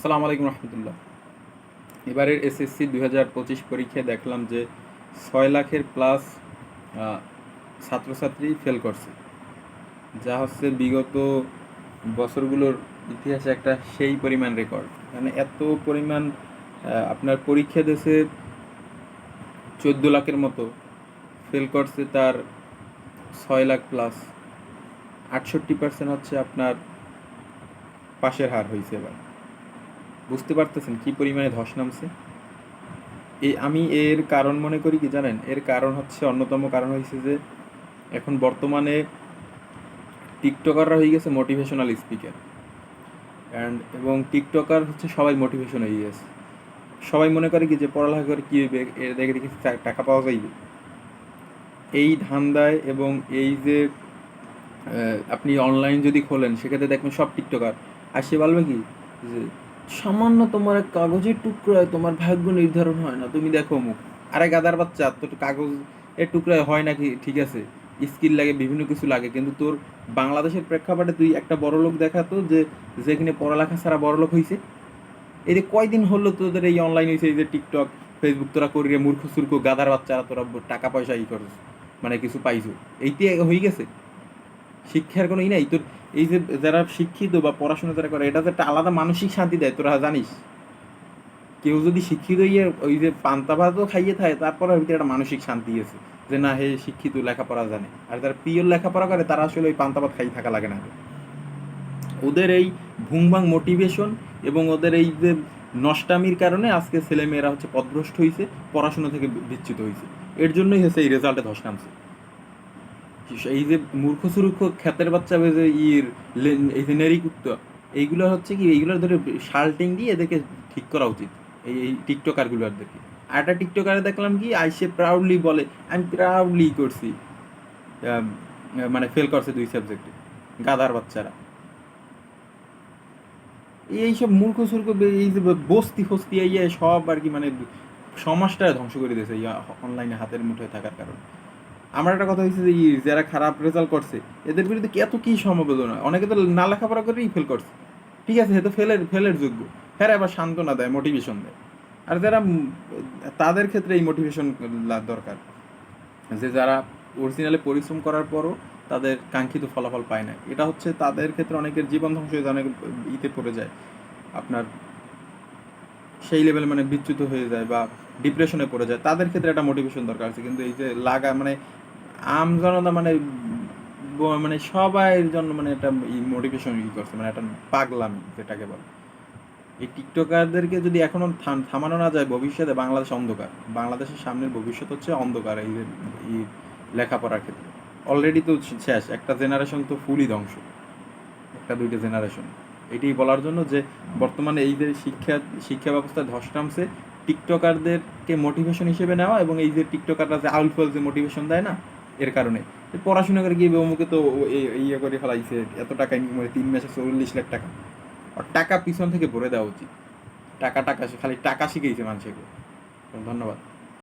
আসসালামু আলাইকুম রহমতুল্লাহ। এবারের এসএসসি দুই হাজার পঁচিশ পরীক্ষায় দেখলাম যে ছয় লাখের প্লাস ছাত্রছাত্রী ফেল করছে। যা হচ্ছে বিগত বছরগুলোর ইতিহাসে একটা সেই পরিমাণ রেকর্ড মানে এত পরিমাণ আপনার পরীক্ষা দেশে চোদ্দ লাখের মতো ফেল করছে তার ছয় লাখ প্লাস আটষট্টি পার্সেন্ট হচ্ছে আপনার পাশের হার হয়েছে এবার। বুঝতে পারতেছেন কি পরিমাণে ধস নামছে? এই আমি এর কারণ মনে করি কি জানেন? এর কারণ হচ্ছে, অন্যতম কারণ হয়েছে যে, এখন বর্তমানে টিকটকাররা হয়ে গেছে মোটিভেশনাল স্পিকার অ্যান্ড এবং টিকটকার হচ্ছে সবাই মোটিভেশন হয়ে গেছে। সবাই মনে করে কি যে, পড়ালেখা করে কী হইবে? এর দেখে দেখি টাকা পাওয়া যাইবে। এই ধান্দায় এবং এই যে আপনি অনলাইন যদি খোলেন, সেক্ষেত্রে দেখবেন সব টিকটকার। আর সে বলবে কি যে সামান্য তোমার এক কাগজের টুকরায় তোমার ভাগ্য নির্ধারণ হয় না। তুমি দেখো মুখ আরে গাদার বাচ্চা, তোর কাগজ এর টুকরায় হয় নাকি? ঠিক আছে, স্কিল লাগে, বিভিন্ন কিছু লাগে, কিন্তু তোর বাংলাদেশের প্রেক্ষাপটে তুই একটা বড় লোক দেখাতো যে, যেখানে পড়ালেখা ছাড়া বড় লোক হয়েছে এই যে কয়দিন হলো তোদের এই অনলাইন হয়েছে এই যে টিকটক ফেসবুক তোরা করিয়ে মূর্খ সুর্খ গাদার বাচ্চারা, তোরা টাকা পয়সা ই করছ মানে কিছু পাইছো। এইটি হয়ে গেছে? শিক্ষার কোনো ই নাই। তোর এই যে যারা শিক্ষিত বা পড়াশোনা যারা করে, এটা তো একটা আলাদা মানসিক শান্তি দেয়, তোরা জানিস? কেউ যদি শিক্ষিত হইয়ে ওই যে পান্তা ভাতও খাইয়ে থাকে তারপরে ভিতরে একটা মানসিক শান্তি আছে যে না, হে শিক্ষিত লেখাপড়া জানে। আর যারা পিওর লেখাপড়া করে, তারা আসলে ওই পান্তা ভাত খাই থাকা লাগে না। ওদের এই ভুংভাং মোটিভেশন এবং ওদের এই যে নষ্টামির কারণে আজকে ছেলেমেয়েরা হচ্ছে পথভ্রষ্ট হয়েছে পড়াশোনা থেকে বিচ্যুত হয়েছে এর জন্যই হচ্ছে এই রেজাল্টে ধস নামছে। এই যে মূর্খ সুরূর্খ খ্যাতের বাচ্চা যে ইর এই যে নেরিকুত্ত এইগুলো হচ্ছে কি, এইগুলো ধরে শাল্টিং দিয়ে এদেরকে ঠিক করা উচিত, এই এই টিকটকারগুলোদেরকে আর একটা টিকটকারে দেখলাম কি আইসে প্রাউডলি বলে, আমি প্রাউডলি করছি। মানে ফেল করছে দুই সাবজেক্টে গাদার বাচ্চারা। এইসব মূর্খ সুর্খ এই যে বস্তি ফস্তি এই সব আর কি মানে সমাজটা ধ্বংস করে দিয়েছে অনলাইনে হাতের মুঠোয় থাকার কারণে। আমার একটা কথা হচ্ছে যে যারা খারাপ রেজাল্ট করছে, এদের বিরুদ্ধে এত কী সমবেদনা অনেকে তো না লেখাপড়া করেই ফেল করছে। ঠিক আছে, সে তো ফেলের ফেলের যোগ্য। হ্যাঁ আবার সান্ত্বনা দেয় মোটিভেশন দেয়। আর যারা তাদের ক্ষেত্রে এই মোটিভেশন দরকার। যে যারা অরিজিনালি পরিশ্রম করার পরও তাদের কাঙ্ক্ষিত ফলাফল পায় না। এটা হচ্ছে তাদের ক্ষেত্রে অনেকের জীবন ধ্বংস হয়ে যায় অনেক ইতে পড়ে যায়। আপনার সেই লেভেলে মানে বিচ্যুত হয়ে যায় বা ডিপ্রেশনে পড়ে যায়, তাদের ক্ষেত্রে একটা মোটিভেশন দরকার আছে। কিন্তু এই যে লাগা মানে আম জনতা মানে মানে সবাইয়ের জন্য মানে একটা মোটিভেশন ই করছে মানে একটা পাগলামি যেটাকে বলে। এই টিকটকারদেরকে যদি এখনও থাম- থামানো না যায় ভবিষ্যতে, বাংলাদেশ অন্ধকার। বাংলাদেশের সামনের ভবিষ্যৎ হচ্ছে অন্ধকার এই যে, এই লেখাপড়ার ক্ষেত্রে। অলরেডি তো শেষ, একটা জেনারেশন তো ফুলই ধ্বংস। একটা দুইটা জেনারেশন এটাই বলার জন্য যে বর্তমানে এই যে শিক্ষা শিক্ষা ব্যবস্থায় ধস নামছে, টিকটকারদেরকে মোটিভেশন হিসেবে নেওয়া এবং এই যে টিকটকাররা যে আউল যে মোটিভেশন দেয় না, এর কারণে। পড়াশোনা করে গিয়ে অমুকে তো ইয়ে করে ফেলাইছে, এত টাকা ইনকাম করে, তিন মাসে চল্লিশ লাখ টাকা। আর টাকা পিছন থেকে ভরে দেওয়া উচিত। টাকা টাকা খালি টাকা শিখেছে মানুষকে ধন্যবাদ।